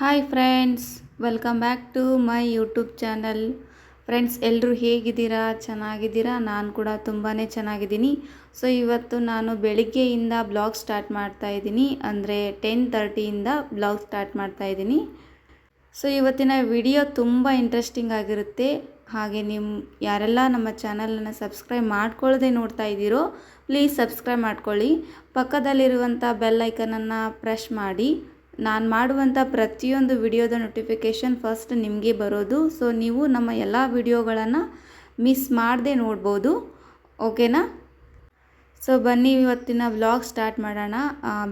Hi friends welcome back to my YouTube channel friends ಎಲ್ಲರೂ ಹೇಗಿದ್ದೀರಾ? ಚೆನ್ನಾಗಿದ್ದೀರಾ? ನಾನು ಕೂಡ ತುಂಬಾ ಚೆನ್ನಾಗಿದ್ದೀನಿ. ಸೊ ಇವತ್ತು ನಾನು ಬೆಳಿಗ್ಗೆಯಿಂದ ಬ್ಲಾಗ್ ಸ್ಟಾರ್ಟ್ ಮಾಡ್ತಾ ಇದ್ದೀನಿ. ಅಂದರೆ ಟೆನ್ ತರ್ಟಿಯಿಂದ ಬ್ಲಾಗ್ ಸ್ಟಾರ್ಟ್ ಮಾಡ್ತಾ ಇದ್ದೀನಿ. ಸೊ ಇವತ್ತಿನ ವಿಡಿಯೋ ತುಂಬ ಇಂಟ್ರೆಸ್ಟಿಂಗ್ ಆಗಿರುತ್ತೆ. ಹಾಗೆ ನಿಮ್ಮ ಯಾರೆಲ್ಲ ನಮ್ಮ ಚಾನಲನ್ನು ಸಬ್ಸ್ಕ್ರೈಬ್ ಮಾಡ್ಕೊಳ್ಳದೆ ನೋಡ್ತಾ ಇದ್ದೀರೋ ಪ್ಲೀಸ್ ಸಬ್ಸ್ಕ್ರೈಬ್ ಮಾಡ್ಕೊಳ್ಳಿ. ಪಕ್ಕದಲ್ಲಿರುವಂಥ ಬೆಲ್ ಐಕನನ್ನು ಪ್ರೆಸ್ ಮಾಡಿ. ನಾನು ಮಾಡುವಂಥ ಪ್ರತಿಯೊಂದು ವಿಡಿಯೋದ ನೋಟಿಫಿಕೇಷನ್ ಫಸ್ಟ್ ನಿಮಗೆ ಬರೋದು. ಸೊ ನೀವು ನಮ್ಮ ಎಲ್ಲ ವಿಡಿಯೋಗಳನ್ನು ಮಿಸ್ ಮಾಡದೆ ನೋಡ್ಬೋದು. ಓಕೆನಾ ಸೊ ಬನ್ನಿ ಇವತ್ತಿನ ವ್ಲಾಗ್ ಸ್ಟಾರ್ಟ್ ಮಾಡೋಣ.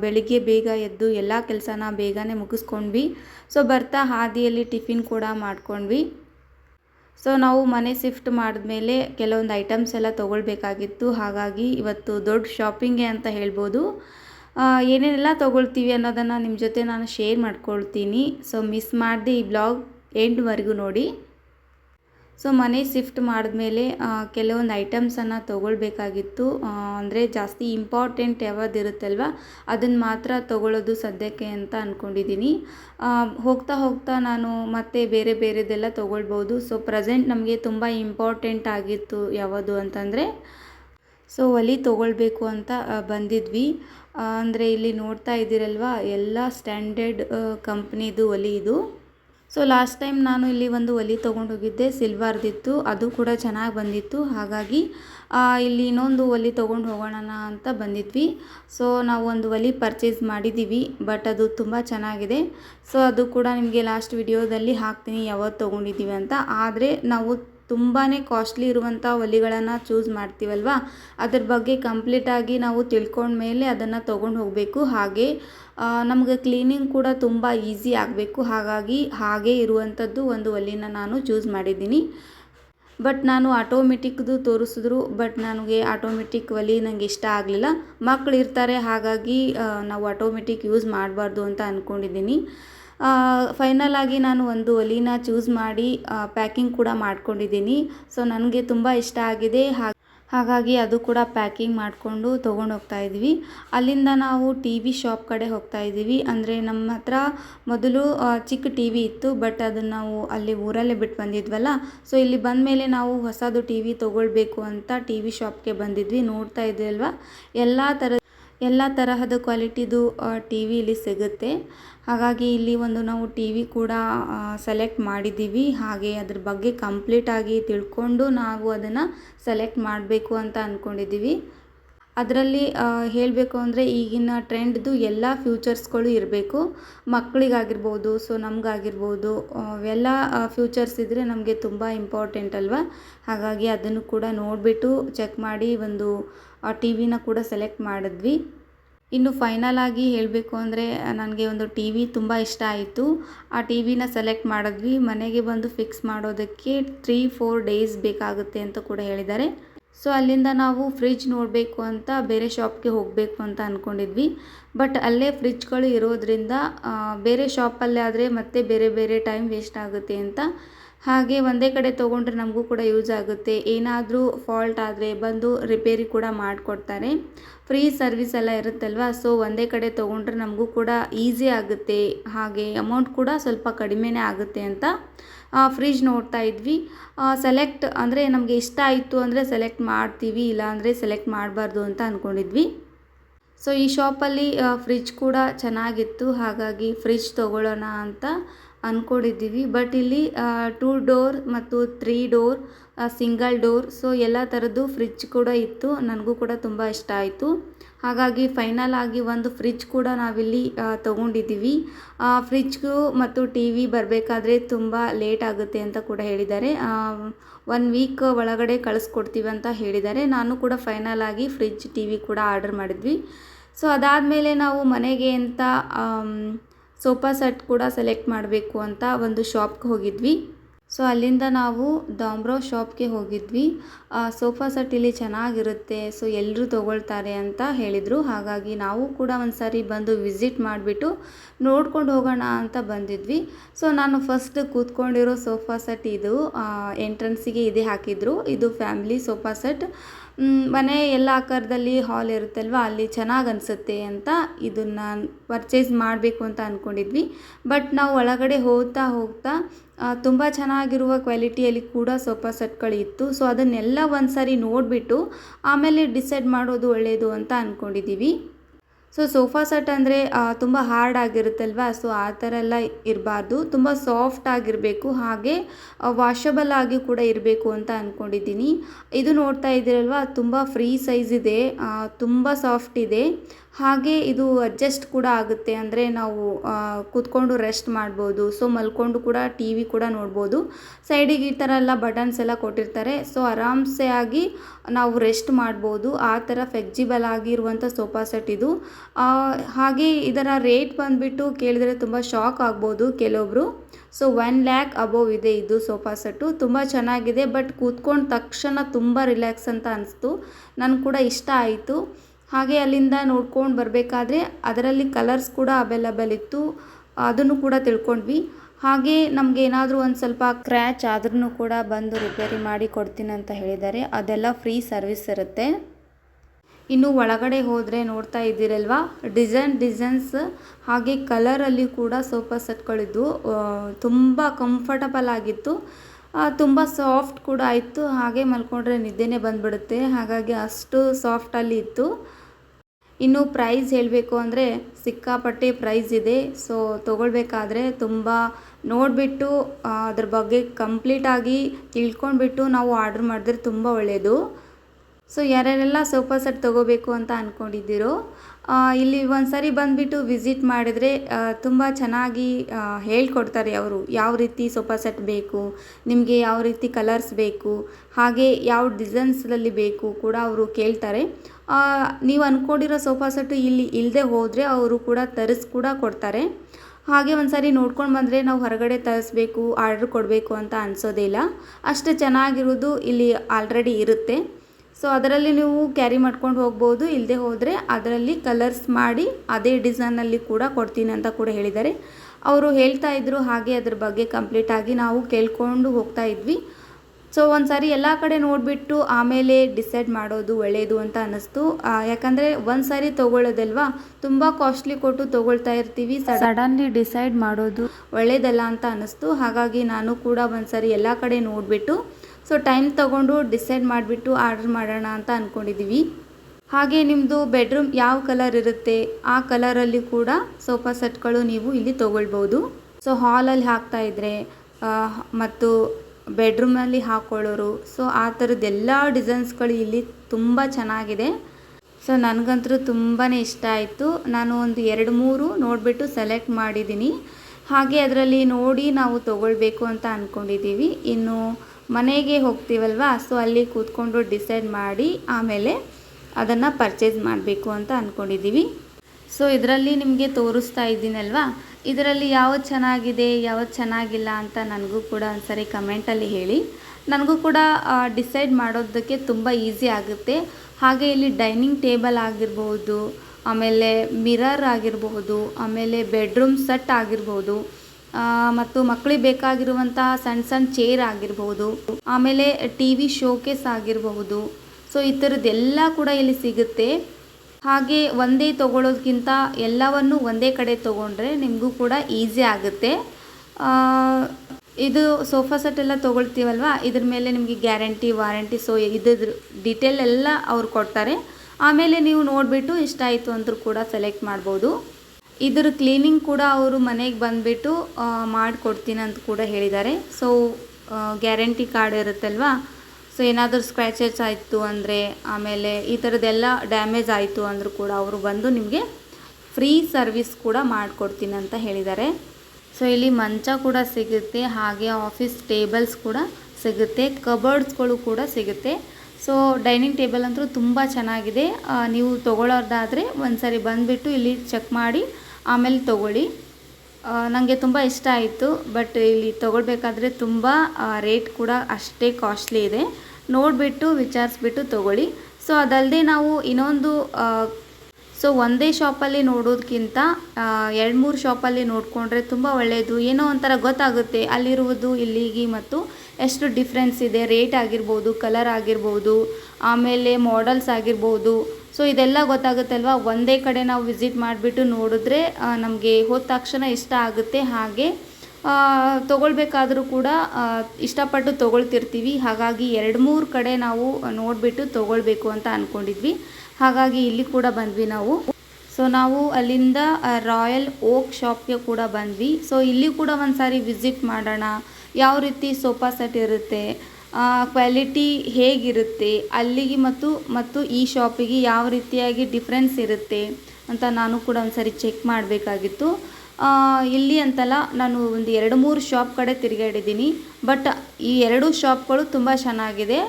ಬೆಳಿಗ್ಗೆ ಬೇಗ ಎದ್ದು ಎಲ್ಲ ಕೆಲಸನ ಬೇಗನೆ ಮುಗಿಸ್ಕೊಂಡ್ವಿ. ಸೊ ಬರ್ತಾ ಹಾದಿಯಲ್ಲಿ ಟಿಫಿನ್ ಕೂಡ ಮಾಡ್ಕೊಂಡ್ವಿ. ಸೊ ನಾವು ಮನೆ ಶಿಫ್ಟ್ ಮಾಡಿದ್ಮೇಲೆ ಕೆಲವೊಂದು ಐಟಮ್ಸ್ ಎಲ್ಲ ತೊಗೊಳ್ಬೇಕಾಗಿತ್ತು. ಹಾಗಾಗಿ ಇವತ್ತು ದೊಡ್ಡ ಶಾಪಿಂಗೇ ಅಂತ ಹೇಳ್ಬೋದು. ಏನೇನೆಲ್ಲ ತೊಗೊಳ್ತೀವಿ ಅನ್ನೋದನ್ನು ನಿಮ್ಮ ಜೊತೆ ನಾನು ಶೇರ್ ಮಾಡ್ಕೊಳ್ತೀನಿ. ಸೊ ಮಿಸ್ ಮಾಡಿದೆ ಈ ಬ್ಲಾಗ್ ಎಂಡ್ವರೆಗೂ ನೋಡಿ. ಸೊ ಮನೆ ಶಿಫ್ಟ್ ಮಾಡಿದ್ಮೇಲೆ ಕೆಲವೊಂದು ಐಟಮ್ಸನ್ನು ತೊಗೊಳ್ಬೇಕಾಗಿತ್ತು. ಅಂದರೆ ಜಾಸ್ತಿ ಇಂಪಾರ್ಟೆಂಟ್ ಯಾವ್ದು ಇರುತ್ತಲ್ವ? ಅದನ್ನು ಮಾತ್ರ ತೊಗೊಳ್ಳೋದು ಸದ್ಯಕ್ಕೆ ಅಂತ ಅಂದ್ಕೊಂಡಿದ್ದೀನಿ ಹೋಗ್ತಾ ಹೋಗ್ತಾ ನಾನು ಮತ್ತೆ ಬೇರೆ ಬೇರೆದೆಲ್ಲ ತೊಗೊಳ್ಬೋದು. ಸೊ ಪ್ರೆಸೆಂಟ್ ನಮಗೆ ತುಂಬ ಇಂಪಾರ್ಟೆಂಟ್ ಆಗಿತ್ತು ಯಾವುದು ಅಂತಂದರೆ, ಸೊ, ಒಲಿ ತೊಗೊಳ್ಬೇಕು ಅಂತ ಬಂದಿದ್ವಿ. ಅಂದರೆ ಇಲ್ಲಿ ನೋಡ್ತಾ ಇದ್ದೀರಲ್ವಾ, ಎಲ್ಲ ಸ್ಟ್ಯಾಂಡರ್ಡ್ ಕಂಪ್ನಿದು ಒಲಿ ಇದು. ಸೊ ಲಾಸ್ಟ್ ಟೈಮ್ ನಾನು ಇಲ್ಲಿ ಒಂದು ಒಲಿ ತೊಗೊಂಡೋಗಿದ್ದೆ ಸಿಲ್ವಾರ್ದಿತ್ತು ಅದು ಕೂಡ ಚೆನ್ನಾಗಿ ಬಂದಿತ್ತು. ಹಾಗಾಗಿ ಇಲ್ಲಿ ಇನ್ನೊಂದು ಒಲಿ ತೊಗೊಂಡು ಹೋಗೋಣ ಅಂತ ಬಂದಿದ್ವಿ. ಸೊ ನಾವು ಒಂದು ಒಲಿ ಪರ್ಚೇಸ್ ಮಾಡಿದ್ದೀವಿ ಬಟ್ ಅದು ತುಂಬ ಚೆನ್ನಾಗಿದೆ. ಸೊ ಅದು ಕೂಡ ನಿಮಗೆ ಲಾಸ್ಟ್ ವಿಡಿಯೋದಲ್ಲಿ ಹಾಕ್ತೀನಿ, ಯಾವತ್ತು ತೊಗೊಂಡಿದ್ದೀವಿ ಅಂತ. ಆದರೆ, ನಾವು ತುಂಬಾ ಕಾಸ್ಟ್ಲಿ ಇರುವಂಥ ಒಲಿಗಳನ್ನು ಚೂಸ್ ಮಾಡ್ತೀವಲ್ವ? ಅದ್ರ ಬಗ್ಗೆ ಕಂಪ್ಲೀಟಾಗಿ ನಾವು ತಿಳ್ಕೊಂಡ್ಮೇಲೆ ಅದನ್ನು ತೊಗೊಂಡು ಹೋಗಬೇಕು. ಹಾಗೆ ನಮಗೆ ಕ್ಲೀನಿಂಗ್ ಕೂಡ ತುಂಬ ಈಸಿ ಆಗಬೇಕು. ಹಾಗಾಗಿ ಹಾಗೆ ಇರುವಂಥದ್ದು ಒಂದು ಒಲಿನ ನಾನು ಚೂಸ್ ಮಾಡಿದ್ದೀನಿ. ಬಟ್ ನಾನು ಆಟೋಮೆಟಿಕ್ದು ತೋರಿಸಿದ್ರು ಬಟ್ ನನಗೆ ಆಟೋಮೆಟಿಕ್ ಒಲಿ ನನಗೆ ಇಷ್ಟ ಆಗಲಿಲ್ಲ. ಮಕ್ಕಳು ಇರ್ತಾರೆ, ಹಾಗಾಗಿ ನಾವು ಆಟೋಮೆಟಿಕ್ ಯೂಸ್ ಮಾಡಬಾರ್ದು ಅಂತ ಅಂದ್ಕೊಂಡಿದ್ದೀನಿ ಫೈನಲ್ ಆಗಿ ನಾನು ಒಂದು ಒಲಿನ ಚೂಸ್ ಮಾಡಿ ಪ್ಯಾಕಿಂಗ್ ಕೂಡ ಮಾಡ್ಕೊಂಡಿದ್ದೀನಿ. ಸೊ ನನಗೆ ತುಂಬ ಇಷ್ಟ ಆಗಿದೆ. ಹಾಗಾಗಿ ಅದು ಕೂಡ ಪ್ಯಾಕಿಂಗ್ ಮಾಡಿಕೊಂಡು ತೊಗೊಂಡು ಹೋಗ್ತಾ ಇದ್ವಿ. ಅಲ್ಲಿಂದ ನಾವು ಟಿ ವಿ ಶಾಪ್ ಕಡೆ ಹೋಗ್ತಾ ಇದ್ದೀವಿ. ಅಂದರೆ ನಮ್ಮ ಹತ್ರ ಮೊದಲು ಚಿಕ್ಕ ಟಿ ವಿ ಇತ್ತು. ಬಟ್ ಅದನ್ನು ನಾವು ಅಲ್ಲಿ ಊರಲ್ಲೇ ಬಿಟ್ಟು ಬಂದಿದ್ವಲ್ಲ. ಸೊ ಇಲ್ಲಿ ಬಂದ ಮೇಲೆ ನಾವು ಹೊಸದು ಟಿ ವಿ ತೊಗೊಳ್ಬೇಕು ಅಂತ ಟಿ ವಿ ಶಾಪ್ಗೆ ಬಂದಿದ್ವಿ. ನೋಡ್ತಾ ಅಲ್ವಾ? ಎಲ್ಲ ಥರ ಎಲ್ಲ ತರಹದ ಕ್ವಾಲಿಟಿದು ಟಿ ವಿ ಇಲ್ಲಿ ಸಿಗುತ್ತೆ. ಹಾಗಾಗಿ ಇಲ್ಲಿ ಒಂದು ನಾವು ಟಿ ವಿ ಕೂಡ ಸೆಲೆಕ್ಟ್ ಮಾಡಿದ್ದೀವಿ. ಹಾಗೆ ಅದ್ರ ಬಗ್ಗೆ ಕಂಪ್ಲೀಟಾಗಿ ತಿಳ್ಕೊಂಡು ನಾವು ಅದನ್ನು ಸೆಲೆಕ್ಟ್ ಮಾಡಬೇಕು ಅಂತ ಅಂದ್ಕೊಂಡಿದ್ದೀವಿ ಅದರಲ್ಲಿ ಹೇಳಬೇಕು ಅಂದರೆ ಈಗಿನ ಟ್ರೆಂಡ್ದು ಎಲ್ಲ ಫ್ಯೂಚರ್ಸ್ಗಳು ಇರಬೇಕು. ಮಕ್ಕಳಿಗಾಗಿರ್ಬೋದು ಸೊ ನಮಗಾಗಿರ್ಬೋದು ಎಲ್ಲ ಫ್ಯೂಚರ್ಸ್ ಇದ್ದರೆ ನಮಗೆ ತುಂಬ ಇಂಪಾರ್ಟೆಂಟ್ ಅಲ್ವಾ? ಹಾಗಾಗಿ ಅದನ್ನು ಕೂಡ ನೋಡಿಬಿಟ್ಟು ಚೆಕ್ ಮಾಡಿ ಒಂದು ಟಿ ವಿನ ಕೂಡ ಸೆಲೆಕ್ಟ್ ಮಾಡಿದ್ವಿ. ಇನ್ನು ಫೈನಲ್ ಆಗಿ ಹೇಳಬೇಕು ಅಂದರೆ ನನಗೆ ಒಂದು ಟಿ ವಿ ತುಂಬ ಇಷ್ಟ ಆಯಿತು. ಆ ಟಿ ವಿನ ಸೆಲೆಕ್ಟ್ ಮಾಡಿದ್ವಿ. ಮನೆಗೆ ಬಂದು ಫಿಕ್ಸ್ ಮಾಡೋದಕ್ಕೆ ತ್ರೀ ಫೋರ್ ಡೇಸ್ ಬೇಕಾಗುತ್ತೆ ಅಂತ ಕೂಡ ಹೇಳಿದ್ದಾರೆ. ಸೊ ಅಲ್ಲಿಂದ ನಾವು ಫ್ರಿಜ್ ನೋಡಬೇಕು ಅಂತ ಬೇರೆ ಶಾಪ್ಗೆ ಹೋಗಬೇಕು ಅಂತ ಅಂದ್ಕೊಂಡಿದ್ವಿ ಬಟ್ ಅಲ್ಲೇ ಫ್ರಿಜ್ಗಳು ಇರೋದ್ರಿಂದ ಆ, ಬೇರೆ ಶಾಪಲ್ಲೇ ಆದರೆ ಮತ್ತೆ ಬೇರೆ ಬೇರೆ ಟೈಮ್ ವೇಸ್ಟ್ ಆಗುತ್ತೆ ಅಂತ ಹಾಗೆ ಒಂದೇ ಕಡೆ ತೊಗೊಂಡ್ರೆ ನಮಗೂ ಕೂಡ ಯೂಸ್ ಆಗುತ್ತೆ. ಏನಾದರೂ ಫಾಲ್ಟ್ ಆದರೆ ಬಂದು ರಿಪೇರಿ ಕೂಡ ಮಾಡಿಕೊಡ್ತಾರೆ. ಫ್ರೀ ಸರ್ವಿಸ್ ಎಲ್ಲ ಇರುತ್ತಲ್ವ? ಸೊ ಒಂದೇ ಕಡೆ ತೊಗೊಂಡ್ರೆ ನಮಗೂ ಕೂಡ ಈಸಿ ಆಗುತ್ತೆ. ಹಾಗೆ ಅಮೌಂಟ್ ಕೂಡ ಸ್ವಲ್ಪ ಕಡಿಮೆನೇ ಆಗುತ್ತೆ ಅಂತ ಫ್ರಿಜ್ ನೋಡ್ತಾ ಇದ್ವಿ. ಸೆಲೆಕ್ಟ್ ಅಂದರೆ ನಮಗೆ ಇಷ್ಟ ಆಯಿತು ಅಂದರೆ ಸೆಲೆಕ್ಟ್ ಮಾಡ್ತೀವಿ, ಇಲ್ಲಾಂದರೆ ಸೆಲೆಕ್ಟ್ ಮಾಡಬಾರ್ದು ಅಂತ ಅಂದ್ಕೊಂಡಿದ್ವಿ ಸೊ ಈ ಶಾಪಲ್ಲಿ ಫ್ರಿಜ್ ಕೂಡ ಚೆನ್ನಾಗಿತ್ತು. ಹಾಗಾಗಿ ಫ್ರಿಜ್ ತೊಗೊಳ್ಳೋಣ ಅಂತ ಅಂದ್ಕೊಂಡಿದ್ದೀವಿ ಬಟ್ ಇಲ್ಲಿ ಟೂ ಡೋರ್ ಮತ್ತು three door single door so ಎಲ್ಲ ಥರದ್ದು ಫ್ರಿಜ್ ಕೂಡ ಇತ್ತು. ನನಗೂ ಕೂಡ ತುಂಬ ಇಷ್ಟ ಆಯಿತು. ಹಾಗಾಗಿ ಫೈನಲ್ ಆಗಿ ಒಂದು ಫ್ರಿಜ್ ಕೂಡ ನಾವಿಲ್ಲಿ ತಗೊಂಡಿದ್ದೀವಿ. ಫ್ರಿಜ್ಗೂ ಮತ್ತು ಟಿ ವಿ ಬರಬೇಕಾದ್ರೆ ತುಂಬ ಲೇಟ್ ಆಗುತ್ತೆ ಅಂತ ಕೂಡ ಹೇಳಿದ್ದಾರೆ. ಒನ್ ವೀಕ್ ಒಳಗಡೆ ಕಳಿಸ್ಕೊಡ್ತೀವಿ ಅಂತ ಹೇಳಿದ್ದಾರೆ. ನಾನು ಕೂಡ ಫೈನಲ್ ಆಗಿ ಫ್ರಿಜ್ ಟಿ ವಿ ಕೂಡ ಆರ್ಡರ್ ಮಾಡಿದ್ವಿ. ಸೊ ಅದಾದಮೇಲೆ ನಾವು ಮನೆಗೆ ಅಂತ ಸೋಫಾ ಸೆಟ್ ಕೂಡ ಸೆಲೆಕ್ಟ್ ಮಾಡಬೇಕು ಅಂತ ಒಂದು ಶಾಪ್ಗೆ ಹೋಗಿದ್ವಿ. ಸೊ, ಅಲ್ಲಿಂದ ನಾವು ಡಾಂಬ್ರೋ ಶಾಪ್ಗೆ ಹೋಗಿದ್ವಿ. ಸೋಫಾ ಸೆಟ್ ಇಲ್ಲಿ ಚೆನ್ನಾಗಿರುತ್ತೆ, ಸೊ ಎಲ್ಲರೂ ತೊಗೊಳ್ತಾರೆ ಅಂತ ಹೇಳಿದರು. ಹಾಗಾಗಿ ನಾವು ಕೂಡ ಒಂದು ಸಾರಿ ಬಂದು ವಿಸಿಟ್ ಮಾಡಿಬಿಟ್ಟು ನೋಡ್ಕೊಂಡು ಹೋಗೋಣ ಅಂತ ಬಂದಿದ್ವಿ. ಸೊ, ನಾನು ಫಸ್ಟ್ ಕೂತ್ಕೊಂಡಿರೋ ಸೋಫಾ ಸೆಟ್ ಇದು ಎಂಟ್ರೆನ್ಸಿಗೆ ಇದೇ ಹಾಕಿದ್ರು. ಇದು ಫ್ಯಾಮಿಲಿ ಸೋಫಾ ಸೆಟ್. ಮನೆ ಎಲ್ಲ ಆಕಾರದಲ್ಲಿ ಹಾಲ್ ಇರುತ್ತಲ್ವ, ಅಲ್ಲಿ ಚೆನ್ನಾಗಿ ಅನಿಸುತ್ತೆ ಅಂತ ಇದನ್ನು ಪರ್ಚೇಸ್ ಮಾಡಬೇಕು ಅಂತ ಅಂದ್ಕೊಂಡಿದ್ವಿ ಬಟ್ ನಾವು ಒಳಗಡೆ ಹೋಗ್ತಾ ಹೋಗ್ತಾ ತುಂಬ ಚೆನ್ನಾಗಿರುವ ಕ್ವಾಲಿಟಿಯಲ್ಲಿ ಕೂಡ ಸೋಫಾ ಸೆಟ್ಗಳು ಇತ್ತು. ಸೊ ಅದನ್ನೆಲ್ಲ ಒಂದು ಸಾರಿ ನೋಡಿಬಿಟ್ಟು ಆಮೇಲೆ ಡಿಸೈಡ್ ಮಾಡೋದು ಒಳ್ಳೆಯದು ಅಂತ ಅಂದ್ಕೊಂಡಿದ್ದೀವಿ ಸೊ ಸೋಫಾ ಸೆಟ್ ಅಂದರೆ ತುಂಬ ಹಾರ್ಡ್ ಆಗಿರುತ್ತಲ್ವ? ಸೊ ಆ ಥರ ಎಲ್ಲ ಇರಬಾರ್ದು. ತುಂಬ ಸಾಫ್ಟ್ ಆಗಿರಬೇಕು. ಹಾಗೆ ವಾಷಬಲ್ ಆಗಿ ಕೂಡ ಇರಬೇಕು ಅಂತ ಅಂದ್ಕೊಂಡಿದ್ದೀನಿ ಇದು ನೋಡ್ತಾ ಇದ್ದೀರಲ್ವ? ತುಂಬ ಫ್ರೀ ಸೈಜ್ ಇದೆ. ತುಂಬ ಸಾಫ್ಟ್ ಇದೆ. ಹಾಗೆ ಇದು ಅಡ್ಜಸ್ಟ್ ಕೂಡ ಆಗುತ್ತೆ ಅಂದರೆ ನಾವು ಕೂತ್ಕೊಂಡು ರೆಸ್ಟ್ ಮಾಡ್ಬೋದು ಸೊ ಮಲ್ಕೊಂಡು ಕೂಡ ಟಿ ವಿ ಕೂಡ ನೋಡ್ಬೋದು. ಸೈಡಿಗೆ ಈ ಥರ ಎಲ್ಲ ಬಟನ್ಸ್ ಎಲ್ಲ ಕೊಟ್ಟಿರ್ತಾರೆ ಸೊ ಆರಾಮ್ಸೆ ಆಗಿ ನಾವು ರೆಸ್ಟ್ ಮಾಡ್ಬೋದು. ಆ ಥರ ಫ್ಲೆಕ್ಸಿಬಲ್ ಆಗಿರುವಂಥ ಸೋಫಾ ಸೆಟ್ ಇದು. ಹಾಗೆ ಇದರ ರೇಟ್ ಬಂದುಬಿಟ್ಟು ಕೇಳಿದರೆ ತುಂಬ ಶಾಕ್ ಆಗ್ಬೋದು ಕೆಲವೊಬ್ರು. ಸೊ ಒನ್ ಲ್ಯಾಕ್ ಅಬೋವ್ ಇದೆ ಇದು ಸೋಫಾ ಸೆಟ್ಟು ತುಂಬ ಚೆನ್ನಾಗಿದೆ ಬಟ್ ಕೂತ್ಕೊಂಡ ತಕ್ಷಣ ತುಂಬ ರಿಲ್ಯಾಕ್ಸ್ ಅಂತ ಅನಿಸ್ತು. ನನಗೆ ಕೂಡ ಇಷ್ಟ ಆಯಿತು. ಹಾಗೆ ಅಲ್ಲಿಂದ ನೋಡ್ಕೊಂಡು ಬರಬೇಕಾದ್ರೆ ಅದರಲ್ಲಿ ಕಲರ್ಸ್ ಕೂಡ ಅವೈಲಬಲ್ ಇತ್ತು. ಅದನ್ನು ಕೂಡ ತಿಳ್ಕೊಂಡ್ವಿ. ಹಾಗೆ ನಮಗೆ ಏನಾದರೂ ಒಂದು ಸ್ವಲ್ಪ ಕ್ರ್ಯಾಚ್ ಆದ್ರೂ ಕೂಡ ಬಂದು ರಿಪೇರಿ ಮಾಡಿ ಕೊಡ್ತೀನಿ ಅಂತ ಹೇಳಿದ್ದಾರೆ. ಅದೆಲ್ಲ ಫ್ರೀ ಸರ್ವಿಸ್ ಇರುತ್ತೆ. ಇನ್ನು ಒಳಗಡೆ ಹೋದರೆ ನೋಡ್ತಾ ಇದ್ದೀರಲ್ವ? ಡಿಸೈನ್ ಡಿಸೈನ್ಸ್ ಹಾಗೆ ಕಲರಲ್ಲಿ ಕೂಡ ಸೋಫಾ ಸೆಟ್ಗಳಿದ್ವು ತುಂಬ ಕಂಫರ್ಟಬಲ್ ಆಗಿತ್ತು. ತುಂಬ ಸಾಫ್ಟ್ ಕೂಡ ಆಯಿತು. ಹಾಗೆ ಮಲ್ಕೊಂಡ್ರೆ ನಿದ್ದೆನೇ ಬಂದುಬಿಡುತ್ತೆ. ಹಾಗಾಗಿ ಅಷ್ಟು ಸಾಫ್ಟಲ್ಲಿ ಇತ್ತು. ಇನ್ನು ಪ್ರೈಸ್ ಹೇಳಬೇಕು ಅಂದರೆ ಸಿಕ್ಕಾಪಟ್ಟೆ ಪ್ರೈಸ್ ಇದೆ. ಸೊ ತೊಗೊಳ್ಬೇಕಾದ್ರೆ ತುಂಬ ನೋಡಿಬಿಟ್ಟು ಅದ್ರ ಬಗ್ಗೆ ಕಂಪ್ಲೀಟಾಗಿ ತಿಳ್ಕೊಂಡ್ಬಿಟ್ಟು ನಾವು ಆರ್ಡ್ರ್ ಮಾಡಿದ್ರೆ ತುಂಬ ಒಳ್ಳೆಯದು ಸೊ ಯಾರ್ಯಾರೆಲ್ಲ ಸೋಫಾ ಸೆಟ್ ತೊಗೋಬೇಕು ಅಂತ ಅಂದ್ಕೊಂಡಿದ್ದೀರೋ ಇಲ್ಲಿ ಒಂದು ಸರಿ ಬಂದುಬಿಟ್ಟು ವಿಸಿಟ್ ಮಾಡಿದರೆ ತುಂಬ ಚೆನ್ನಾಗಿ ಹೇಳಿಕೊಡ್ತಾರೆ ಅವರು. ಯಾವ ರೀತಿ ಸೋಫಾ ಸೆಟ್ ಬೇಕು, ನಿಮಗೆ ಯಾವ ರೀತಿ ಕಲರ್ಸ್ ಬೇಕು, ಹಾಗೆ ಯಾವ ಡಿಸೈನ್ಸ್ದಲ್ಲಿ ಬೇಕು ಕೂಡ ಅವರು ಕೇಳ್ತಾರೆ. ನೀವು ಅಂದ್ಕೊಂಡಿರೋ ಸೋಫಾ ಸೆಟ್ಟು ಇಲ್ಲಿ ಇಲ್ಲದೆ ಹೋದರೆ ಅವರು ಕೂಡ ತರಿಸಿ ಕೂಡ ಕೊಡ್ತಾರೆ. ಹಾಗೆ ಒಂದು ಸಾರಿ ನೋಡ್ಕೊಂಡು ಬಂದರೆ ನಾವು ಹೊರಗಡೆ ತರಿಸ್ಬೇಕು ಆರ್ಡ್ರ್ ಕೊಡಬೇಕು ಅಂತ ಅನಿಸೋದೇ ಇಲ್ಲ. ಅಷ್ಟು ಚೆನ್ನಾಗಿರೋದು ಇಲ್ಲಿ ಆಲ್ರೆಡಿ ಇರುತ್ತೆ. ಸೊ ಅದರಲ್ಲಿ ನೀವು ಕ್ಯಾರಿ ಮಾಡ್ಕೊಂಡು ಹೋಗ್ಬೋದು. ಇಲ್ಲದೆ ಹೋದರೆ ಅದರಲ್ಲಿ ಕಲರ್ಸ್ ಮಾಡಿ ಅದೇ ಡಿಸೈನಲ್ಲಿ ಕೂಡ ಕೊಡ್ತೀನಿ ಅಂತ ಕೂಡ ಹೇಳಿದ್ದಾರೆ. ಅವರು ಹೇಳ್ತಾ ಇದ್ರು ಹಾಗೆ ಅದ್ರ ಬಗ್ಗೆ ಕಂಪ್ಲೀಟಾಗಿ ನಾವು ಕೇಳ್ಕೊಂಡು ಹೋಗ್ತಾ ಇದ್ವಿ. ಸೊ ಒಂದು ಸಾರಿ ಎಲ್ಲ ಕಡೆ ನೋಡಿಬಿಟ್ಟು ಆಮೇಲೆ ಡಿಸೈಡ್ ಮಾಡೋದು ಒಳ್ಳೆಯದು ಅಂತ ಅನ್ನಿಸ್ತು. ಯಾಕಂದರೆ ಒಂದು ಸಾರಿ ತೊಗೊಳ್ಳೋದಲ್ವಾ? ತುಂಬ ಕಾಸ್ಟ್ಲಿ ಕೊಟ್ಟು ತೊಗೊಳ್ತಾ ಇರ್ತೀವಿ. ಸಡನ್ಲಿ ಡಿಸೈಡ್ ಮಾಡೋದು ಒಳ್ಳೆಯದಲ್ಲ ಅಂತ ಅನ್ನಿಸ್ತು. ಹಾಗಾಗಿ ನಾನು ಕೂಡ ಒಂದು ಸಾರಿ ಎಲ್ಲ ಕಡೆ ನೋಡಿಬಿಟ್ಟು ಸೊ ಟೈಮ್ ತಗೊಂಡು ಡಿಸೈಡ್ ಮಾಡಿಬಿಟ್ಟು ಆರ್ಡರ್ ಮಾಡೋಣ ಅಂತ ಅಂದ್ಕೊಂಡಿದ್ದೀವಿ ಹಾಗೆ ನಿಮ್ಮದು ಬೆಡ್ರೂಮ್ ಯಾವ ಕಲರ್ ಇರುತ್ತೆ? ಆ ಕಲರಲ್ಲಿ ಕೂಡ ಸೋಫಾ ಸೆಟ್ಗಳು ನೀವು ಇಲ್ಲಿ ತೊಗೊಳ್ಬೋದು. ಸೊ ಹಾಲಲ್ಲಿ ಹಾಕ್ತಾ ಇದ್ದರೆ ಮತ್ತು ಬೆಡ್ರೂಮಲ್ಲಿ ಹಾಕ್ಕೊಳ್ಳೋರು ಸೊ ಆ ಥರದ್ದೆಲ್ಲ ಡಿಸೈನ್ಸ್ಗಳು ಇಲ್ಲಿ ತುಂಬ ಚೆನ್ನಾಗಿದೆ. ಸೊ ನನಗಂತೂ ತುಂಬಾ ಇಷ್ಟ ಆಯಿತು. ನಾನು ಒಂದು ಎರಡು ಮೂರು ನೋಡಿಬಿಟ್ಟು ಸೆಲೆಕ್ಟ್ ಮಾಡಿದ್ದೀನಿ ಹಾಗೆ ಅದರಲ್ಲಿ ನೋಡಿ ನಾವು ತೊಗೊಳ್ಬೇಕು ಅಂತ ಅಂದ್ಕೊಂಡಿದ್ದೀವಿ ಇನ್ನು ಮನೆಗೆ ಹೋಗ್ತೀವಲ್ವ? ಸೊ ಅಲ್ಲಿ ಕೂತ್ಕೊಂಡು ಡಿಸೈಡ್ ಮಾಡಿ ಆಮೇಲೆ ಅದನ್ನು ಪರ್ಚೇಸ್ ಮಾಡಬೇಕು ಅಂತ ಅಂದ್ಕೊಂಡಿದ್ದೀವಿ ಸೊ ಇದರಲ್ಲಿ ನಿಮಗೆ ತೋರಿಸ್ತಾ ಇದ್ದೀನಲ್ವಾ? ಇದರಲ್ಲಿ ಯಾವ್ದು ಚೆನ್ನಾಗಿದೆ, ಯಾವ್ದು ಚೆನ್ನಾಗಿಲ್ಲ ಅಂತ ನನಗೂ ಕೂಡ ಒಂದ್ಸರಿ ಕಮೆಂಟಲ್ಲಿ ಹೇಳಿ. ನನಗೂ ಕೂಡ ಡಿಸೈಡ್ ಮಾಡೋದಕ್ಕೆ ತುಂಬ ಈಸಿ ಆಗುತ್ತೆ. ಹಾಗೆ ಇಲ್ಲಿ ಡೈನಿಂಗ್ ಟೇಬಲ್ ಆಗಿರ್ಬೋದು, ಆಮೇಲೆ ಮಿರರ್ ಆಗಿರಬಹುದು ಆಮೇಲೆ ಬೆಡ್ರೂಮ್ ಸೆಟ್ ಆಗಿರ್ಬೋದು. ಮತ್ತು ಮಕ್ಕಳಿಗೆ ಬೇಕಾಗಿರುವಂತಹ ಸಣ್ಣ ಸಣ್ಣ ಚೇರ್ ಆಗಿರಬಹುದು ಆಮೇಲೆ ಟಿ ವಿ ಶೋಕೇಸ್ ಆಗಿರಬಹುದು. ಸೊ ಈ ಥರದ್ದೆಲ್ಲ ಕೂಡ ಇಲ್ಲಿ ಸಿಗುತ್ತೆ. ಹಾಗೆ ಒಂದೇ ತಗೊಳ್ಳೋದಕ್ಕಿಂತ ಎಲ್ಲವನ್ನು ಒಂದೇ ಕಡೆ ತೊಗೊಂಡ್ರೆ ನಿಮಗೂ ಕೂಡ ಈಸಿ ಆಗುತ್ತೆ. ಇದು ಸೋಫಾ ಸೆಟ್ ಎಲ್ಲ ತೊಗೊಳ್ತೀವಲ್ವ? ಇದ್ರ ಮೇಲೆ ನಿಮಗೆ ಗ್ಯಾರಂಟಿ ವಾರಂಟಿ ಸೊ ಇದ್ರ ಡಿಟೇಲ್ ಎಲ್ಲ ಅವ್ರು ಕೊಡ್ತಾರೆ. ಆಮೇಲೆ ನೀವು ನೋಡಿಬಿಟ್ಟು ಇಷ್ಟ ಆಯಿತು ಅಂದರೂ ಕೂಡ ಸೆಲೆಕ್ಟ್ ಮಾಡ್ಬೋದು. ಇದ್ರ ಕ್ಲೀನಿಂಗ್ ಕೂಡ ಅವರು ಮನೆಗೆ ಬಂದುಬಿಟ್ಟು ಮಾಡಿಕೊಡ್ತೀನಿ ಅಂತ ಕೂಡ ಹೇಳಿದ್ದಾರೆ. ಸೊ ಗ್ಯಾರಂಟಿ ಕಾರ್ಡ್ ಇರುತ್ತಲ್ವಾ? ಸೊ ಏನಾದರೂ ಸ್ಕ್ರ್ಯಾಚಸ್ ಆಯಿತು ಅಂದರೆ, ಆಮೇಲೆ ಈ ಥರದ್ದೆಲ್ಲ ಡ್ಯಾಮೇಜ್ ಆಯಿತು ಅಂದರೂ ಕೂಡ ಅವರು ಬಂದು ನಿಮಗೆ ಫ್ರೀ ಸರ್ವಿಸ್ ಕೂಡ ಮಾಡಿಕೊಡ್ತೀನಿ ಅಂತ ಹೇಳಿದ್ದಾರೆ. ಸೊ ಇಲ್ಲಿ ಮಂಚ ಕೂಡ ಸಿಗುತ್ತೆ, ಹಾಗೆ ಆಫೀಸ್ ಟೇಬಲ್ಸ್ ಕೂಡ ಸಿಗುತ್ತೆ ಕಬರ್ಡ್ಸ್ಗಳು ಕೂಡ ಸಿಗುತ್ತೆ. ಸೊ ಡೈನಿಂಗ್ ಟೇಬಲ್ ಅಂತೂ ತುಂಬ ಚೆನ್ನಾಗಿದೆ. ನೀವು ತೊಗೊಳ್ಳೋದಾದರೆ ಒಂದು ಸರಿ ಬಂದುಬಿಟ್ಟು ಇಲ್ಲಿ ಚೆಕ್ ಮಾಡಿ ಆಮೇಲೆ ತೊಗೊಳ್ಳಿ. ನನಗೆ ತುಂಬ ಇಷ್ಟ ಆಯಿತು, ಬಟ್ ಇಲ್ಲಿ ತೊಗೊಳ್ಬೇಕಾದ್ರೆ ತುಂಬ ರೇಟ್ ಕೂಡ ಅಷ್ಟೇ ಕಾಸ್ಟ್ಲಿ ಇದೆ. ನೋಡಿಬಿಟ್ಟು, ವಿಚಾರಿಸ್ಬಿಟ್ಟು ತೊಗೊಳ್ಳಿ. ಸೊ ಅದಲ್ಲದೆ ನಾವು ಇನ್ನೊಂದು ಸೊ ಒಂದೇ ಶಾಪಲ್ಲಿ ನೋಡೋದಕ್ಕಿಂತ ಎರಡು ಮೂರು ಶಾಪಲ್ಲಿ ನೋಡಿಕೊಂಡ್ರೆ ತುಂಬ ಒಳ್ಳೆಯದು ಏನೋ ಒಂಥರ ಗೊತ್ತಾಗುತ್ತೆ, ಅಲ್ಲಿರುವುದು, ಇಲ್ಲಿಗೆ ಮತ್ತು ಎಷ್ಟು ಡಿಫ್ರೆನ್ಸ್ ಇದೆ. ರೇಟ್ ಆಗಿರ್ಬೋದು ಕಲರ್ ಆಗಿರ್ಬೋದು, ಆಮೇಲೆ ಮಾಡಲ್ಸ್ ಆಗಿರ್ಬೋದು ಸೊ ಇದೆಲ್ಲ ಗೊತ್ತಾಗುತ್ತಲ್ವ? ಒಂದೇ ಕಡೆ ನಾವು ವಿಸಿಟ್ ಮಾಡಿಬಿಟ್ಟು ನೋಡಿದ್ರೆ ನಮಗೆ ಹೋದ ತಕ್ಷಣ ಇಷ್ಟ ಆಗುತ್ತೆ ಹಾಗೆ. ತೊಗೊಳ್ಬೇಕಾದರೂ ಕೂಡ ಇಷ್ಟಪಟ್ಟು ತೊಗೊಳ್ತಿರ್ತೀವಿ. ಹಾಗಾಗಿ ಎರಡು ಮೂರು ಕಡೆ ನಾವು ನೋಡಿಬಿಟ್ಟು ತೊಗೊಳ್ಬೇಕು ಅಂತ ಅಂದ್ಕೊಂಡಿದ್ವಿ ಹಾಗಾಗಿ ಇಲ್ಲಿ ಕೂಡ ಬಂದ್ವಿ ನಾವು. ಸೊ ನಾವು ಅಲ್ಲಿಂದ ರಾಯಲ್ ಓಕ್ ಶಾಪ್ಗೆ ಕೂಡ ಬಂದ್ವಿ. ಸೊ ಇಲ್ಲಿ ಕೂಡ ಒಂದು ಸಾರಿ ವಿಸಿಟ್ ಮಾಡೋಣ. ಯಾವ ರೀತಿ ಸೋಫಾ ಸೆಟ್ ಇರುತ್ತೆ? ಕ್ವಾಲಿಟಿ ಹೇಗಿರುತ್ತೆ, ಅಲ್ಲಿಗೆ ಮತ್ತು ಮತ್ತು ಈ ಶಾಪಿಗೆ ಯಾವ ರೀತಿಯಾಗಿ ಡಿಫ್ರೆನ್ಸ್ ಇರುತ್ತೆ ಅಂತ ನಾನು ಕೂಡ ಒಂದು ಚೆಕ್ ಮಾಡಬೇಕಾಗಿತ್ತು. ಇಲ್ಲಿ ಅಂತಲ್ಲ ನಾನು ಒಂದು ಎರಡು ಮೂರು ಶಾಪ್ ಕಡೆ ತಿರುಗಾಡಿದ್ದೀನಿ ಬಟ್ ಈ ಎರಡೂ ಶಾಪ್ಗಳು ತುಂಬ ಚೆನ್ನಾಗಿದೆ.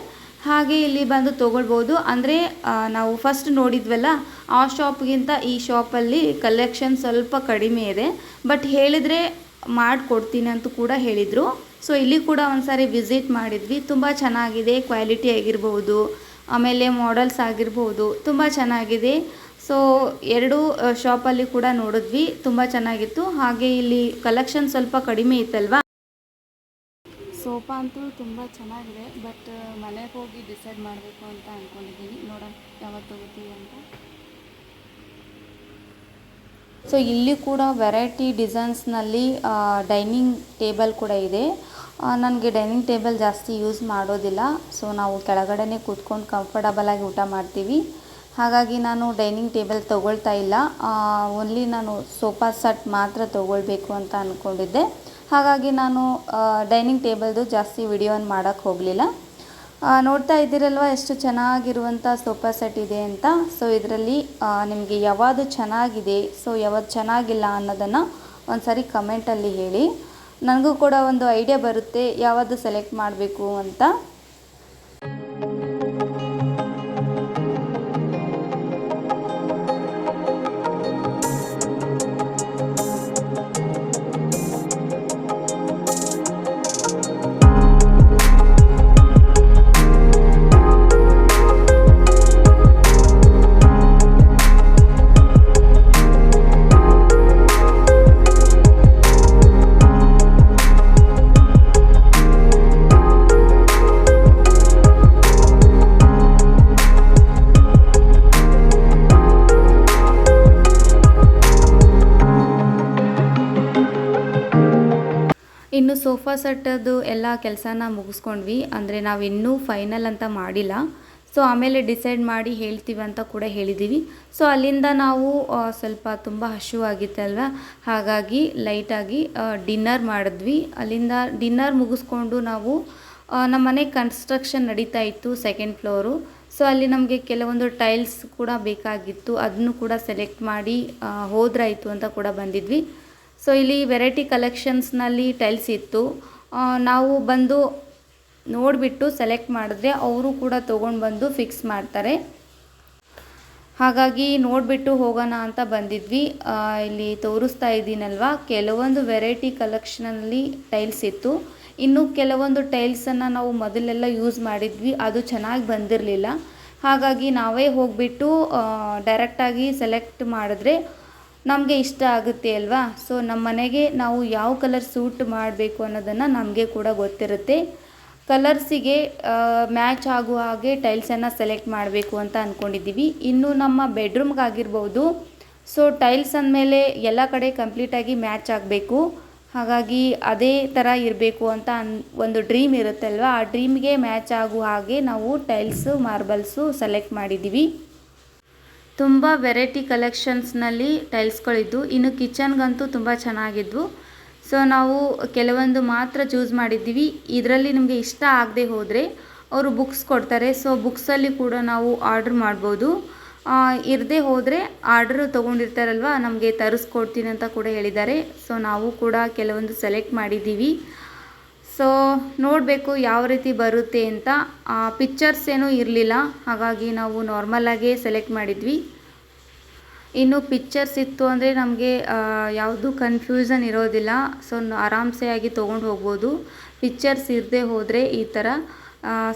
ಹಾಗೆ ಇಲ್ಲಿ ಬಂದು ತೊಗೊಳ್ಬೋದು, ಅಂದರೆ ನಾವು ಫಸ್ಟ್ ನೋಡಿದ್ವಲ್ಲ, ಆ ಶಾಪ್ಗಿಂತ ಈ ಶಾಪಲ್ಲಿ ಕಲೆಕ್ಷನ್ ಸ್ವಲ್ಪ ಕಡಿಮೆ ಇದೆ. ಬಟ್ ಹೇಳಿದರೆ ಮಾಡಿಕೊಡ್ತೀನಿ ಅಂತ ಕೂಡ ಹೇಳಿದರು. ಸೊ ಇಲ್ಲಿ ಕೂಡ ಒಂದ್ಸಾರಿ ವಿಸಿಟ್ ಮಾಡಿದ್ವಿ. ತುಂಬ ಚೆನ್ನಾಗಿದೆ ಕ್ವಾಲಿಟಿ ಆಗಿರ್ಬೋದು, ಆಮೇಲೆ ಮಾಡಲ್ಸ್ ಆಗಿರ್ಬೋದು, ತುಂಬ ಚೆನ್ನಾಗಿದೆ. ಸೊ ಎರಡು ಶಾಪಲ್ಲಿ ಕೂಡ ನೋಡಿದ್ವಿ. ತುಂಬ ಚೆನ್ನಾಗಿತ್ತು. ಹಾಗೆ ಇಲ್ಲಿ ಕಲೆಕ್ಷನ್ ಸ್ವಲ್ಪ ಕಡಿಮೆ ಇತ್ತಲ್ವಾ? ಸೋಫಾ ಅಂತೂ ತುಂಬ ಚೆನ್ನಾಗಿದೆ. ಬಟ್ ಮನೆಗೆ ಹೋಗಿ ಡಿಸೈಡ್ ಮಾಡಬೇಕು ಅಂತ ಅಂದ್ಕೊಂಡಿದ್ದೀನಿ ನೋಡೋಣ ಯಾವತ್ತು ಹೋಗ್ತೀವಿ ಅಂತ. ಸೊ ಇಲ್ಲಿ ಕೂಡ ವೆರೈಟಿ ಡಿಸೈನ್ಸ್ನಲ್ಲಿ ಡೈನಿಂಗ್ ಟೇಬಲ್ ಕೂಡ ಇದೆ. ನನಗೆ ಡೈನಿಂಗ್ ಟೇಬಲ್ ಜಾಸ್ತಿ ಯೂಸ್ ಮಾಡೋದಿಲ್ಲ. ಸೊ ನಾವು ಕೆಳಗಡೆನೇ ಕೂತ್ಕೊಂಡು ಕಂಫರ್ಟಬಲಾಗಿ ಊಟ ಮಾಡ್ತೀವಿ. ಹಾಗಾಗಿ ನಾನು ಡೈನಿಂಗ್ ಟೇಬಲ್ ತೊಗೊಳ್ತಾ ಇಲ್ಲ. ಓನ್ಲಿ ನಾನು ಸೋಫಾ ಸೆಟ್ ಮಾತ್ರ ತೊಗೊಳ್ಬೇಕು ಅಂತ ಅಂದ್ಕೊಂಡಿದ್ದೆ ಹಾಗಾಗಿ ನಾನು ಡೈನಿಂಗ್ ಟೇಬಲ್ದು ಜಾಸ್ತಿ ವಿಡಿಯೋನ ಮಾಡೋಕ್ಕೆ ಹೋಗಲಿಲ್ಲ. ನೋಡ್ತಾ ಇದ್ದೀರಲ್ವ ಎಷ್ಟು ಚೆನ್ನಾಗಿರುವಂಥ ಸೋಫಾ ಸೆಟ್ ಇದೆ ಅಂತ. ಸೊ ಇದರಲ್ಲಿ ನಿಮಗೆ ಯಾವುದು ಚೆನ್ನಾಗಿದೆ ಸೊ ಯಾವತ್ತು ಚೆನ್ನಾಗಿಲ್ಲ ಅನ್ನೋದನ್ನು ಒಂದು ಸಾರಿ ಕಮೆಂಟಲ್ಲಿ ಹೇಳಿ. ನನಗೂ ಕೂಡ ಒಂದು ಐಡಿಯಾ ಬರುತ್ತೆ ಯಾವುದು ಸೆಲೆಕ್ಟ್ ಮಾಡಬೇಕು ಅಂತ. ಸೋಫಾ ಸೆಟ್ಟದು ಎಲ್ಲ ಕೆಲಸನ ಮುಗಿಸ್ಕೊಂಡ್ವಿ. ಅಂದರೆ ನಾವು ಇನ್ನೂ ಫೈನಲ್ ಅಂತ ಮಾಡಿಲ್ಲ. ಸೊ ಆಮೇಲೆ ಡಿಸೈಡ್ ಮಾಡಿ ಹೇಳ್ತೀವಿ ಅಂತ ಕೂಡ ಹೇಳಿದ್ದೀವಿ ಸೊ ಅಲ್ಲಿಂದ ನಾವು ಸ್ವಲ್ಪ ತುಂಬ ಹಸಿವಾಗಿತ್ತಲ್ವ ಹಾಗಾಗಿ ಲೈಟಾಗಿ ಡಿನ್ನರ್ ಮಾಡಿದ್ವಿ. ಅಲ್ಲಿಂದ ಡಿನ್ನರ್ ಮುಗಿಸ್ಕೊಂಡು ನಾವು ನಮ್ಮ ಮನೆ ಕನ್ಸ್ಟ್ರಕ್ಷನ್ ನಡೀತಾ ಇತ್ತು ಸೆಕೆಂಡ್ ಫ್ಲೋರು ಸೊ ಅಲ್ಲಿ ನಮಗೆ ಕೆಲವೊಂದು ಟೈಲ್ಸ್ ಕೂಡ ಬೇಕಾಗಿತ್ತು. ಅದನ್ನು ಕೂಡ ಸೆಲೆಕ್ಟ್ ಮಾಡಿ ಹೋದ್ರಾಯ್ತು ಅಂತ ಕೂಡ ಬಂದಿದ್ವಿ. ಸೊ ಇಲ್ಲಿ ವೆರೈಟಿ ಕಲೆಕ್ಷನ್ಸ್ನಲ್ಲಿ ಟೈಲ್ಸ್ ಇತ್ತು. ನಾವು ಬಂದು ನೋಡಿಬಿಟ್ಟು ಸೆಲೆಕ್ಟ್ ಮಾಡಿದ್ರೆ ಅವರು ಕೂಡ ತೊಗೊಂಡು ಬಂದು ಫಿಕ್ಸ್ ಮಾಡ್ತಾರೆ. ಹಾಗಾಗಿ ನೋಡಿಬಿಟ್ಟು ಹೋಗೋಣ ಅಂತ ಬಂದಿದ್ವಿ. ಇಲ್ಲಿ ತೋರಿಸ್ತಾ ಇದ್ದೀನಲ್ವಾ? ಕೆಲವೊಂದು ವೆರೈಟಿ ಕಲೆಕ್ಷನಲ್ಲಿ ಟೈಲ್ಸ್ ಇತ್ತು. ಇನ್ನು ಕೆಲವೊಂದು ಟೈಲ್ಸನ್ನು ನಾವು ಮೊದಲೆಲ್ಲ ಯೂಸ್ ಮಾಡಿದ್ವಿ. ಅದು ಚೆನ್ನಾಗಿ ಬಂದಿರಲಿಲ್ಲ. ಹಾಗಾಗಿ ನಾವೇ ಹೋಗಿಬಿಟ್ಟು ಡೈರೆಕ್ಟಾಗಿ ಸೆಲೆಕ್ಟ್ ಮಾಡಿದ್ರೆ ನಮಗೆ ಇಷ್ಟ ಆಗುತ್ತೆ ಅಲ್ವಾ? ಸೊ ನಮ್ಮ ಮನೆಗೆ ನಾವು ಯಾವ ಕಲರ್ ಸೂಟ್ ಮಾಡಬೇಕು ಅನ್ನೋದನ್ನು ನಮಗೆ ಕೂಡ ಗೊತ್ತಿರುತ್ತೆ. ಕಲರ್ಸಿಗೆ ಮ್ಯಾಚ್ ಆಗುವ ಹಾಗೆ ಟೈಲ್ಸನ್ನು ಸೆಲೆಕ್ಟ್ ಮಾಡಬೇಕು ಅಂತ ಅಂದ್ಕೊಂಡಿದ್ದೀವಿ ಇನ್ನು ನಮ್ಮ ಬೆಡ್ರೂಮ್ಗಾಗಿರ್ಬೋದು ಸೊ ಟೈಲ್ಸ್ ಅಂದಮೇಲೆ ಎಲ್ಲ ಕಡೆ ಕಂಪ್ಲೀಟಾಗಿ ಮ್ಯಾಚ್ ಆಗಬೇಕು. ಹಾಗಾಗಿ ಅದೇ ಥರ ಇರಬೇಕು ಅಂತ ಅನ್, ಒಂದು ಡ್ರೀಮ್ ಇರುತ್ತಲ್ವ? ಆ ಡ್ರೀಮ್ಗೆ ಮ್ಯಾಚ್ ಆಗುವ ಹಾಗೆ ನಾವು ಟೈಲ್ಸು ಮಾರ್ಬಲ್ಸು ಸೆಲೆಕ್ಟ್ ಮಾಡಿದ್ದೀವಿ. ತುಂಬ ವೆರೈಟಿ ಕಲೆಕ್ಷನ್ಸ್ನಲ್ಲಿ ಟೈಲ್ಸ್ಗಳಿದ್ದು ಇನ್ನು ಕಿಚನ್ಗಂತೂ ತುಂಬ ಚೆನ್ನಾಗಿದ್ವು. ಸೊ ನಾವು ಕೆಲವೊಂದು ಮಾತ್ರ ಚೂಸ್ ಮಾಡಿದ್ದೀವಿ. ಇದರಲ್ಲಿ ನಿಮಗೆ ಇಷ್ಟ ಆಗದೆ ಹೋದರೆ ಅವರು ಬುಕ್ಸ್ ಕೊಡ್ತಾರೆ. ಸೊ ಬುಕ್ಸಲ್ಲಿ ಕೂಡ ನಾವು ಆರ್ಡ್ರ್ ಮಾಡ್ಬೋದು. ಇರದೇ ಹೋದರೆ ಆರ್ಡ್ರ್ ತೊಗೊಂಡಿರ್ತಾರಲ್ವ, ನಮಗೆ ತರಿಸ್ಕೊಡ್ತೀನಿ ಅಂತ ಕೂಡ ಹೇಳಿದ್ದಾರೆ. ಸೊ ನಾವು ಕೂಡ ಕೆಲವೊಂದು ಸೆಲೆಕ್ಟ್ ಮಾಡಿದ್ದೀವಿ. ಸೊ ನೋಡಬೇಕು ಯಾವ ರೀತಿ ಬರುತ್ತೆ ಅಂತ. ಪಿಕ್ಚರ್ಸ್ ಏನೂ ಇರಲಿಲ್ಲ. ಹಾಗಾಗಿ ನಾವು ನಾರ್ಮಲಾಗೇ ಸೆಲೆಕ್ಟ್ ಮಾಡಿದ್ವಿ. ಇನ್ನು ಪಿಕ್ಚರ್ಸ್ ಇತ್ತು ಅಂದರೆ ನಮಗೆ ಯಾವುದು ಕನ್ಫ್ಯೂಷನ್ ಇರೋದಿಲ್ಲ. ಸೊ ಆರಾಮ್ಸೆ ಆಗಿ ತೊಗೊಂಡು ಹೋಗ್ಬೋದು. ಪಿಕ್ಚರ್ಸ್ ಇರದೇ ಹೋದರೆ ಈ ಥರ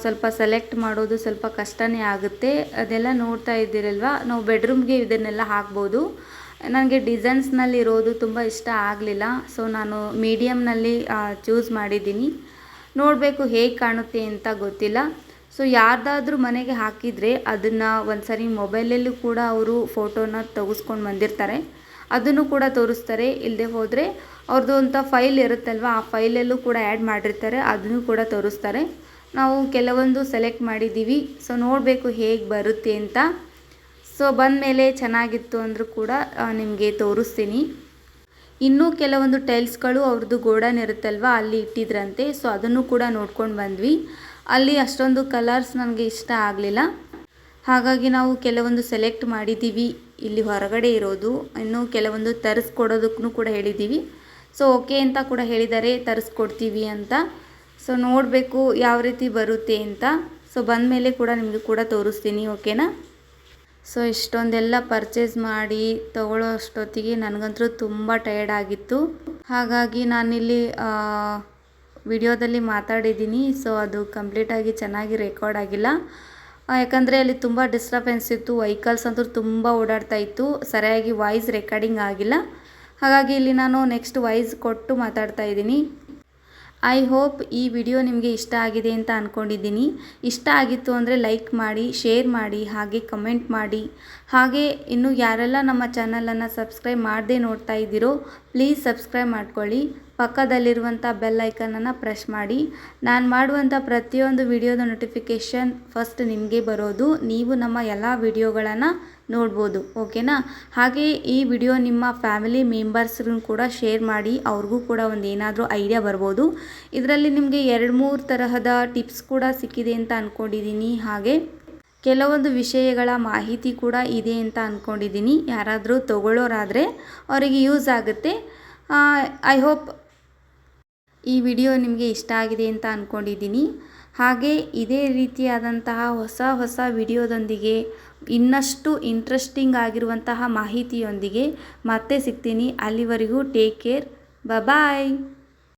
ಸ್ವಲ್ಪ ಸೆಲೆಕ್ಟ್ ಮಾಡೋದು ಸ್ವಲ್ಪ ಕಷ್ಟನೇ ಆಗುತ್ತೆ. ಅದೆಲ್ಲ ನೋಡ್ತಾ ಇದ್ದೀರಲ್ವ? ನಾವು ಬೆಡ್ರೂಮ್ಗೆ ಇದನ್ನೆಲ್ಲ ಹಾಕ್ಬೋದು. ನನಗೆ ಡಿಸೈನ್ಸ್ನಲ್ಲಿರೋದು ತುಂಬ ಇಷ್ಟ ಆಗಲಿಲ್ಲ. ಸೊ ನಾನು ಮೀಡಿಯಮ್ನಲ್ಲಿ ಚೂಸ್ ಮಾಡಿದ್ದೀನಿ. ನೋಡಬೇಕು ಹೇಗೆ ಕಾಣುತ್ತೆ ಅಂತ ಗೊತ್ತಿಲ್ಲ. ಸೊ ಯಾರ್ದಾದ್ರೂ ಮನೆಗೆ ಹಾಕಿದರೆ ಅದನ್ನು ಒಂದು ಸರಿ ಮೊಬೈಲಲ್ಲೂ ಕೂಡ ಅವರು ಫೋಟೋನ ತೆಗೆಸ್ಕೊಂಡು ಬಂದಿರ್ತಾರೆ. ಅದನ್ನು ಕೂಡ ತೋರಿಸ್ತಾರೆ. ಇಲ್ಲದೆ ಹೋದರೆ ಅವ್ರದ್ದು ಅಂತ ಫೈಲ್ ಇರುತ್ತಲ್ವ, ಆ ಫೈಲಲ್ಲೂ ಕೂಡ ಆ್ಯಡ್ ಮಾಡಿರ್ತಾರೆ. ಅದನ್ನು ಕೂಡ ತೋರಿಸ್ತಾರೆ. ನಾವು ಕೆಲವೊಂದು ಸೆಲೆಕ್ಟ್ ಮಾಡಿದ್ದೀವಿ. ಸೊ ನೋಡಬೇಕು ಹೇಗೆ ಬರುತ್ತೆ ಅಂತ. ಸೊ ಬಂದಮೇಲೆ ಚೆನ್ನಾಗಿತ್ತು ಅಂದರೂ ಕೂಡ ನಿಮಗೆ ತೋರಿಸ್ತೀನಿ. ಇನ್ನೂ ಕೆಲವೊಂದು ಟೈಲ್ಸ್ಗಳು ಅವ್ರದ್ದು ಗೋಡನ್ ಇರುತ್ತಲ್ವ, ಅಲ್ಲಿ ಇಟ್ಟಿದ್ರಂತೆ. ಸೊ ಅದನ್ನು ಕೂಡ ನೋಡ್ಕೊಂಡು ಬಂದ್ವಿ. ಅಲ್ಲಿ ಅಷ್ಟೊಂದು ಕಲರ್ಸ್ ನನಗೆ ಇಷ್ಟ ಆಗಲಿಲ್ಲ. ಹಾಗಾಗಿ ನಾವು ಕೆಲವೊಂದು ಸೆಲೆಕ್ಟ್ ಮಾಡಿದ್ದೀವಿ ಇಲ್ಲಿ ಹೊರಗಡೆ ಇರೋದು. ಇನ್ನೂ ಕೆಲವೊಂದು ತರಿಸ್ಕೊಡೋದಕ್ಕೂ ಕೂಡ ಹೇಳಿದ್ದೀವಿ. ಸೊ ಓಕೆ ಅಂತ ಕೂಡ ಹೇಳಿದ್ದಾರೆ ತರಿಸ್ಕೊಡ್ತೀವಿ ಅಂತ. ಸೊ ನೋಡಬೇಕು ಯಾವ ರೀತಿ ಬರುತ್ತೆ ಅಂತ. ಸೊ ಬಂದಮೇಲೆ ಕೂಡ ನಿಮಗೆ ಕೂಡ ತೋರಿಸ್ತೀನಿ, ಓಕೆನಾ? ಸೊ ಇಷ್ಟೊಂದೆಲ್ಲ ಪರ್ಚೇಸ್ ಮಾಡಿ ತಗೊಳ್ಳೋ ಅಷ್ಟೊತ್ತಿಗೆ ನನಗಂತೂ ತುಂಬ ಟಯರ್ಡ್ ಆಗಿತ್ತು. ಹಾಗಾಗಿ ನಾನಿಲ್ಲಿ ವಿಡಿಯೋದಲ್ಲಿ ಮಾತಾಡಿದ್ದೀನಿ. ಸೊ ಅದು ಕಂಪ್ಲೀಟಾಗಿ ಚೆನ್ನಾಗಿ ರೆಕಾರ್ಡ್ ಆಗಿಲ್ಲ. ಯಾಕಂದರೆ ಅಲ್ಲಿ ತುಂಬ ಡಿಸ್ಟರ್ಬೆನ್ಸ್ ಇತ್ತು. ವೆಹಿಕಲ್ಸ್ ಅಂತೂ ತುಂಬ ಓಡಾಡ್ತಾ ಇತ್ತು. ಸರಿಯಾಗಿ ವಾಯ್ಸ್ ರೆಕಾರ್ಡಿಂಗ್ ಆಗಿಲ್ಲ. ಹಾಗಾಗಿ ಇಲ್ಲಿ ನಾನು ನೆಕ್ಸ್ಟ್ ವಾಯ್ಸ್ ಕೊಟ್ಟು ಮಾತಾಡ್ತಾ ಇದ್ದೀನಿ. ಐ ಹೋಪ್ ಈ ವಿಡಿಯೋ ನಿಮಗೆ ಇಷ್ಟ ಆಗಿದೆ ಅಂತ ಅಂದ್ಕೊಂಡಿದ್ದೀನಿ ಇಷ್ಟ ಆಗಿತ್ತು ಅಂದರೆ ಲೈಕ್ ಮಾಡಿ ಶೇರ್ ಮಾಡಿ, ಹಾಗೆ ಕಮೆಂಟ್ ಮಾಡಿ. ಹಾಗೆ ಇನ್ನು ಯಾರೆಲ್ಲ ನಮ್ಮ ಚಾನಲನ್ನು ಸಬ್ಸ್ಕ್ರೈಬ್ ಮಾಡದೆ ನೋಡ್ತಾ ಇದ್ದೀರೋ ಪ್ಲೀಸ್ ಸಬ್ಸ್ಕ್ರೈಬ್ ಮಾಡ್ಕೊಳ್ಳಿ. ಪಕ್ಕದಲ್ಲಿರುವಂಥ ಬೆಲ್ ಐಕನನ್ನು ಪ್ರೆಸ್ ಮಾಡಿ. ನಾನು ಮಾಡುವಂಥ ಪ್ರತಿಯೊಂದು ವಿಡಿಯೋದ ನೋಟಿಫಿಕೇಷನ್ ಫಸ್ಟ್ ನಿಮಗೆ ಬರೋದು. ನೀವು ನಮ್ಮ ಎಲ್ಲ ವಿಡಿಯೋಗಳನ್ನು ನೋಡ್ಬೋದು, ಓಕೆನಾ? ಹಾಗೆ ಈ ವಿಡಿಯೋ ನಿಮ್ಮ ಫ್ಯಾಮಿಲಿ ಮೆಂಬರ್ಸ್ಗೂ ಕೂಡ ಶೇರ್ ಮಾಡಿ, ಅವ್ರಿಗೂ ಕೂಡ ಒಂದು ಏನಾದರೂ ಐಡಿಯಾ ಬರ್ಬೋದು. ಇದರಲ್ಲಿ ನಿಮಗೆ ಎರಡು ಮೂರು ತರಹದ ಟಿಪ್ಸ್ ಕೂಡ ಸಿಕ್ಕಿದೆ ಅಂತ ಅಂದ್ಕೊಂಡಿದ್ದೀನಿ ಹಾಗೆ ಕೆಲವೊಂದು ವಿಷಯಗಳ ಮಾಹಿತಿ ಕೂಡ ಇದೆ ಅಂತ ಅಂದ್ಕೊಂಡಿದ್ದೀನಿ ಯಾರಾದರೂ ತಗೊಳ್ಳೋರಾದರೆ ಅವರಿಗೆ ಯೂಸ್ ಆಗುತ್ತೆ. ಐ ಹೋಪ್ ಈ ವಿಡಿಯೋ ನಿಮಗೆ ಇಷ್ಟ ಆಗಿದೆ ಅಂತ ಅಂದ್ಕೊಂಡಿದ್ದೀನಿ ಹಾಗೆ ಇದೇ ರೀತಿಯಾದಂತಹ ಹೊಸ ಹೊಸ ವಿಡಿಯೋದೊಂದಿಗೆ ಇನ್ನಷ್ಟು ಇಂಟ್ರೆಸ್ಟಿಂಗ್ ಆಗಿರುವಂತಹ ಮಾಹಿತಿಯೊಂದಿಗೆ ಮತ್ತೆ ಸಿಗ್ತೀನಿ. ಅಲ್ಲಿವರೆಗೂ ಟೇಕ್ ಕೇರ್ ಬಾಯ್